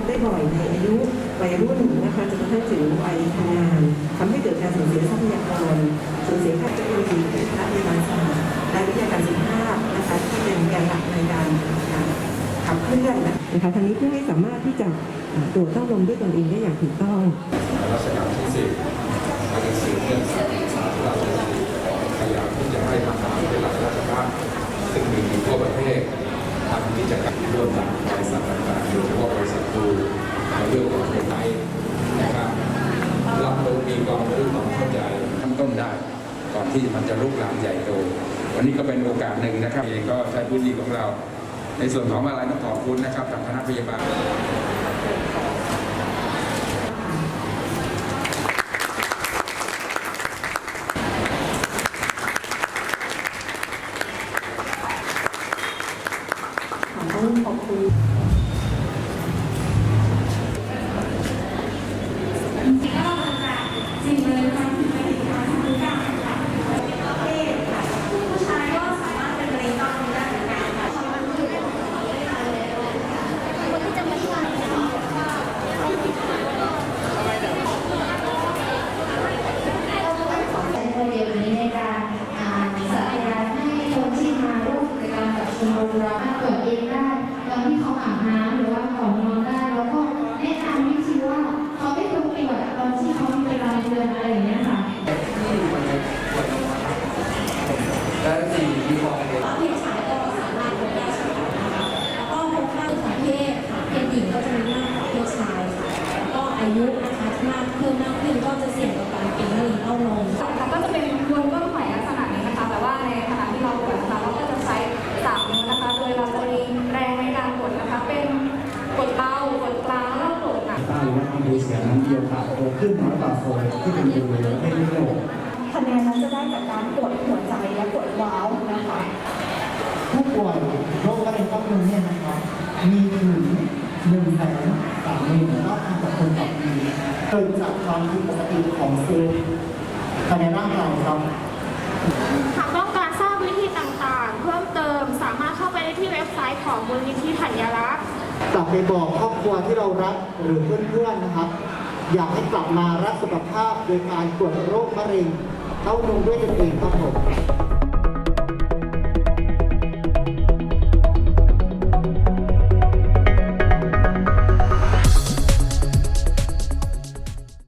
บได้บ่อยในอายุวัยรุ่นนะคะจนกระทั่งถึงวัยทำงานทำให้เกิดการสูญเสียทรัพยากรสูญเสียค่าเทคโนโลยีและวิทยาศาสตร์และวิทยาการสุขภาพนะคะที่เป็นแกนหลักในการขับเคลื่อนนะคะทั้งนี้เพื่อให้สามารถที่จะตรวจต้องลมด้วยตนเองได้อย่างถูกต้องรัชกาลที่สิบกาะสื่อเรื่องสารเราพยายามที่จะให้มหาวิทยาลัยราชภัฏซึ่งมีทั่วประเทศ ทำกิจกรรมร่วมกับบริษัทต่างๆโดยเฉพาะบริษัทดูในเรื่องของไทยนะครับรับรู้มีความรู้ความเข้าใจทั้งต้นได้ ก่อนที่มันจะลุกลามใหญ่โตวันนี้ก็เป็นโอกาสหนึ่งนะครับเองก็ใช้พื้นที่ของเรา ในส่วนของอะไรต้องขอบคุณนะครับทางคณะพยาบาล จกรรมกับชมรมเราตรวจเองได้ตอนที่เขาอาบน้ำหรือว่าก่อนนอนได้ แล้วก็แนะนำวิธีว่าเขาไม่ควรตรวจตอนที่เขามีประจำเดือนอะไรอย่างเงี้ยค่ะและสี่มีความเป็น ดูเสียน้ำเดียวขาดตัวขึ้นน้อยกว่าโฟนที่เป็นดูแล้วให้ไม่โลกคะแนนนั้นจะได้จากการกดหัวใจและกดว้าวนะคะ ผู้ป่วยโรคมะเร็งเต้านมเนี่ยนะครับมีถึงหนึ่งแสนสามหมื่นเก้าพันกว่าคนต่อปีเกิดจากความผิดปกติของเซลล์ภายในร่างกายครับหากต้องการทราบวิธีต่างๆ เพิ่มเติมสามารถเข้าไปได้ที่เว็บไซต์ของมูลนิธิธัญรักษ์ กลับไปบอกครอบครัวที่เรารักหรือเพื่อนๆนะครับ อยากให้กลับมารักสุขภาพโดยการตรวจโรคมะเร็งเต้านมด้วยตนเองครับผม